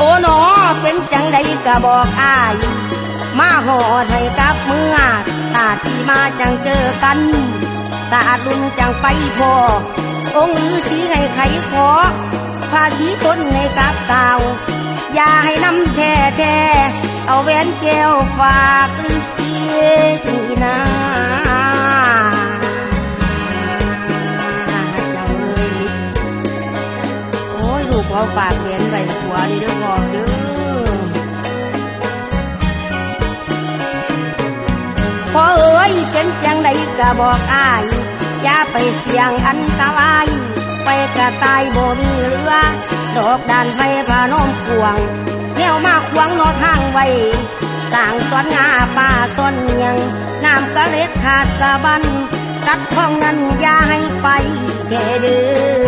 โอ้หนอเป็นจังใดก็บอกอาย มาหอดให้กับเมื่อตาที่มาจังเจอกันสาดลุนจังไปพอองค์ฤาษีให้ไขขอภาษีต้นในกับเต่าอย่าให้น้ำแท้แท้เอาแหวนแก้วฝากฤาษีนี่นะ ลูกเราฝากเรียญไว้หัวดีเด้อพ่อเด้อพอเอ้ยเป็นจังใดก็บอกอ้ายอย่าไปเสี่ยงอันตราย ไปกระตายบ่มีเรือ ดอกดานไฟพานมขวงแนวมาขวางนอทางไว้สร้างสวนงาป่าซ่อนเนียง น้ำกระเล็ดขาดสะบันตัดท้องนั้นอย่าให้ไปแค่เดือ